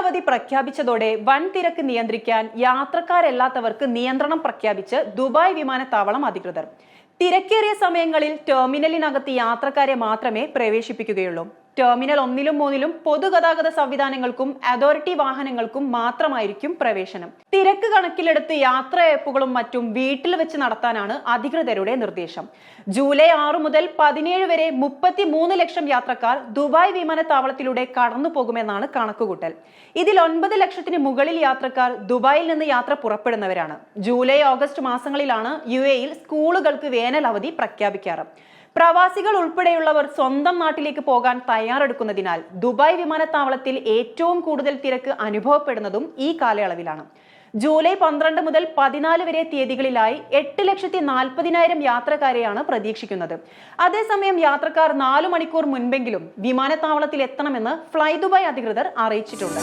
വേനലവധി പ്രഖ്യാപിച്ചതോടെ വൻ തിരക്ക് നിയന്ത്രിക്കാൻ യാത്രക്കാരല്ലാത്തവർക്ക് നിയന്ത്രണം പ്രഖ്യാപിച്ച് ദുബായ് വിമാനത്താവളം അധികൃതർ. തിരക്കേറിയ സമയങ്ങളിൽ ടെർമിനലിനകത്ത് യാത്രക്കാരെ മാത്രമേ പ്രവേശിപ്പിക്കുകയുള്ളൂ. ടെർമിനൽ ഒന്നിലും മൂന്നിലും പൊതുഗതാഗത സംവിധാനങ്ങൾക്കും അതോറിറ്റി വാഹനങ്ങൾക്കും മാത്രമായിരിക്കും പ്രവേശനം. തിരക്ക് കണക്കിലെടുത്ത് യാത്രയപ്പുകളും മറ്റും വീട്ടിൽ വെച്ച് നടത്താനാണ് അധികൃതരുടെ നിർദ്ദേശം. ജൂലൈ ആറ് മുതൽ പതിനേഴ് വരെ മുപ്പത്തി മൂന്ന് ലക്ഷം യാത്രക്കാർ ദുബായ് വിമാനത്താവളത്തിലൂടെ കടന്നു പോകുമെന്നാണ് കണക്കുകൂട്ടൽ. ഇതിൽ ഒൻപത് ലക്ഷത്തിന് മുകളിൽ യാത്രക്കാർ ദുബായിൽ നിന്ന് യാത്ര പുറപ്പെടുന്നവരാണ്. ജൂലൈ ഓഗസ്റ്റ് മാസങ്ങളിലാണ് യു എയിൽ സ്കൂളുകൾക്ക് വേനൽ അവധി പ്രഖ്യാപിക്കാറ്. പ്രവാസികൾ ഉൾപ്പെടെയുള്ളവർ സ്വന്തം നാട്ടിലേക്ക് പോകാൻ തയ്യാറെടുക്കുന്നതിനാൽ ദുബായ് വിമാനത്താവളത്തിൽ ഏറ്റവും കൂടുതൽ തിരക്ക് അനുഭവപ്പെടുന്നതും ഈ കാലയളവിലാണ്. ജൂലൈ പന്ത്രണ്ട് മുതൽ പതിനാല് വരെ തീയതികളിലായി എട്ട് ലക്ഷത്തി നാൽപ്പതിനായിരം യാത്രക്കാരെയാണ് പ്രതീക്ഷിക്കുന്നത്. അതേസമയം യാത്രക്കാർ നാലു മണിക്കൂർ മുൻപെങ്കിലും വിമാനത്താവളത്തിൽ എത്തണമെന്ന് ഫ്ലൈ ദുബായ് അധികൃതർ അറിയിച്ചിട്ടുണ്ട്.